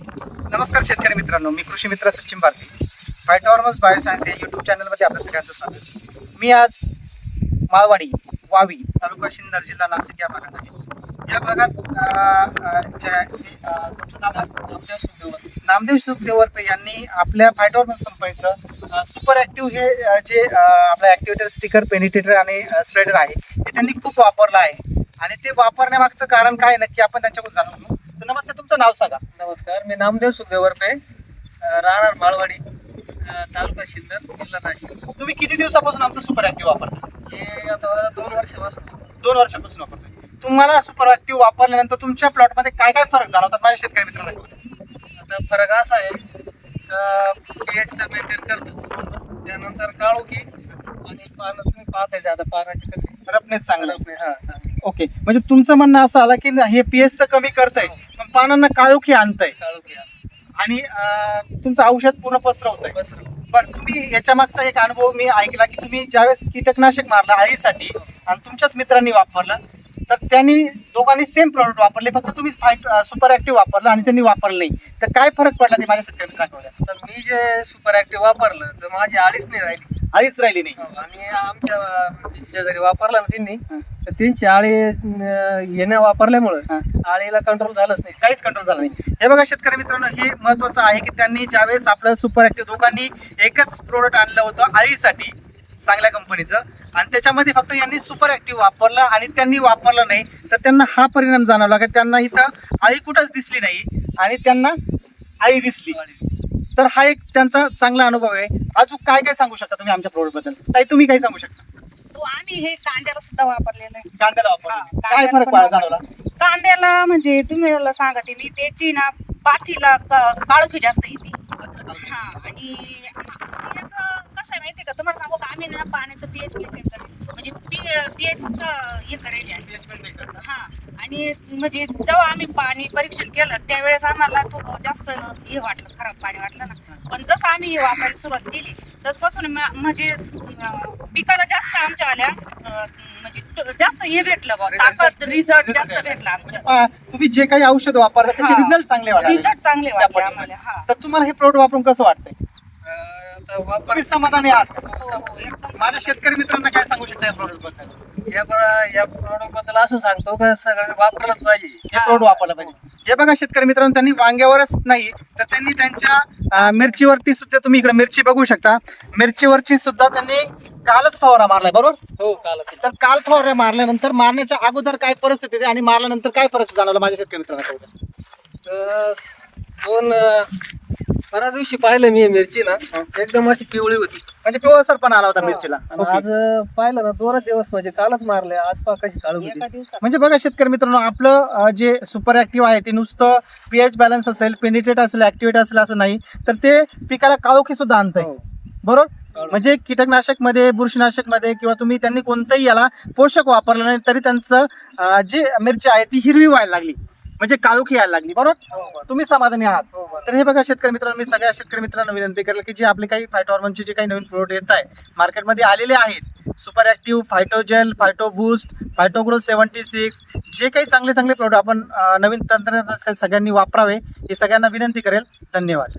नमस्कार शेतकरी मित्रांनो मी कृषी मित्र सचिन भारती फायटॉर्मल्स बायोसायन्स या यूट्यूब चॅनलमध्ये आपल्या सगळ्यांचं स्वागत. मी आज मालवाडी वावी तालुका सिन्नर जिल्हा नाशिक या भागात आहे. या भागात नामदेव सुखदेवरपे यांनी आपल्या फायटॉर्मल्स कंपनीचं सुपर ॲक्टिव्ह हे जे आपलं ॲक्टिवेटर स्टिकर पेनिटेटर आणि स्प्रेडर आहे हे त्यांनी खूप वापरलं आहे. आणि ते वापरण्यामागचं कारण काय आहे नक्की आपण त्यांच्याकडून जाणून घेऊ. तुमचं नाव सांगा. नमस्कार मी नामदेव सुखदेवरपे राहणार माळवाडी अ, तालुका सिन्नर जिल्हा नाशिक. तुम्ही किती दिवसापासून आमचं सुपर ॲक्टिव्ह वापरता? हे आता दोन वर्षापासून. दोन वर्षापासून वापरतोय. तुम्हाला सुपर ॲक्टिव्ह वापरल्यानंतर तुमच्या प्लॉटमध्ये काय काय फरक जाणवतात माझ्या शेतकरी मित्रांना. आता फरक असा आहे का पी एच तर मेंटेन करतोच. त्यानंतर काळू की आणि पानं तुम्ही पाहतायचे आता पानाचे कसे. रपनेच चांगलं. नाही हा चांगले. ओके. म्हणजे तुमचं म्हणणं असं आलं की हे पीएच तर कमी करतंय पण पानांना काळोखी आणतंय. हा. आणि तुमचं औषध पूर्ण पसरवतंय. बस बरं तुम्ही याच्या मागचा एक अनुभव मी ऐकला की तुम्ही ज्यावेळेस कीटकनाशक मारलं आळीसाठी आणि तुमच्याच मित्रांनी वापरलं तर त्यांनी दोघांनी सेम प्रॉडक्ट वापरले फक्त तुम्ही फाईट सुपर ऍक्टिव्ह वापरलं आणि त्यांनी वापरलं नाही. तर काय फरक पडला ते माझ्या शेतकरी मित्रांकडे तर मी जे सुपर ऍक्टिव्ह वापरलं तर माझी आळीच नाही राहिली. आळीच राहिली नाही. हो, आणि आमच्या म्हणजे शेजारी वापरला ना त्यांनी. तर त्यांची आळी अं, येण्या वापरल्यामुळं. आळीला कंट्रोल झालंच नाही. काहीच कंट्रोल झाला नाही. हे बघा शेतकरी मित्रांनो हे महत्वाचं आहे की त्यांनी ज्यावेळेस आपलं सुपर ऍक्टिव्ह दोघांनी एकच प्रोडक्ट आणलं होतं आळीसाठी चांगल्या कंपनीचं आणि त्याच्यामध्ये फक्त यांनी सुपर ऍक्टिव्ह वापरलं आणि त्यांनी वापरलं नाही तर त्यांना हा परिणाम जाणवला की त्यांना इथं आळी कुठंच दिसली नाही आणि त्यांना आळी दिसली. तर हा एक त्यांचा चांगला अनुभव आहे. अजून काय काय सांगू शकता तुम्ही आमच्या प्रोडक्टबद्दल? ताई तुम्ही काय सांगू शकता? तो आम्ही हे कांद्याला सुद्धा वापरलेलं आहे. कांद्याला हा, वापर काय कांद्याला फरक पण जाणवला? कांद्याला म्हणजे तुम्ही मला सांगते मी त्याची ना पाठीला क- काळोखी जास्त येते. हा आणि याचं कसं आहे माहितीये का? तुम्हाला सांगू का? आम्ही ना पाण्याचं पीएच मेंटेन म्हणजे पीएच हे करायचे आहे. हा. आणि म्हणजे जेव्हा आम्ही पाणी परीक्षण केलं त्यावेळेस आम्हाला थोडं जास्त हे वाटलं खराब पाणी वाटलं ना पण जसं आम्ही हे वापरायला सुरुवात केली तसपासून म्हणजे पिकाला जास्त आमच्या आल्या म्हणजे जास्त हे भेटलं बा Result ताकद रिझल्ट जास्त भेटला. आमच्या तुम्ही जे काही औषध वापरता त्याचे हा. रिझल्ट चांगले वाटले रिझल्ट चांगले वाटले. आम्हाला हा तर तुम्हाला हे प्रोडक्ट वापरून कसं वाटतंय तुम्ही समाधानी आहात. हो, हो, माझ्या शेतकरी मित्रांना काय सांगू शकता या प्रोडक्टबद्दल? या प्र- या प्रॉडक्टबद्दल असं सांगतो का सगळं वापरलंच पाहिजे. हे प्रोडक्ट वापरलं पाहिजे. हे बघा शेतकरी मित्रांनो त्यांनी वांग्यावरच नाही तर त्यांनी त्यांच्या अं, मिरचीवरती सुद्धा तुम्ही इकडे मिरची बघू शकता. मिरचीवरची सुद्धा त्यांनी कालच फवारा मारलाय बरोबर? हो काल तर काल फवारा मारल्यानंतर मारण्याच्या अगोदर काय परिस्थिती आहे आणि मारल्यानंतर काय फरक जाणवला माझ्या शेतकरी मित्रांना. तर दोन अं, परवा दिवशी पाहिलं मी ही मिरची ना एकदम अशी पिवळी होती. म्हणजे पिवळसर पण आला होता मिरचीला. आणि. आज अं, पाहिलं ना दोनच दिवस म्हणजे कालच मारले आज पहा कशी काळू एका होती दिवसात. म्हणजे बघा शेतकरी मित्रांनो आपलं अं, जे सुपर ऍक्टिव्ह आहे ते नुसतं पीएच बॅलन्स असेल पेनिटेट असेल ऍक्टिव्हेट असेल असं नाही तर ते पिकाला काळोखी सुद्धा आणतंय. हो. बरोबर? काळोखी. म्हणजे कीटकनाशकमध्ये बुरशीनाशकमध्ये किंवा तुम्ही त्यांनी कोणतंही याला पोषक वापरलं नाही तरी त्यांचं अं, जी मिरची आहे ती हिरवी व्हायला लागली. म्हणजे काळोखी यायला लागली बरोबर हो. तुम्ही समाधानी आहात हो. तर हे बघा शेतकरी मित्रांनो मी सगळ्या शेतकरी मित्रांना विनंती करेल की जे आपले काही फायटॉर्मनचे जे काही नवीन प्रोडक्ट येत आहे मार्केटमध्ये आलेले आहेत super active Phytogel Phyto Boost Phytogro seventy six जे काही चांगले चांगले प्रोडक्ट आपण नवीन तंत्रज्ञान असेल सगळ्यांनी वापरावे हे सगळ्यांना विनंती करेल धन्यवाद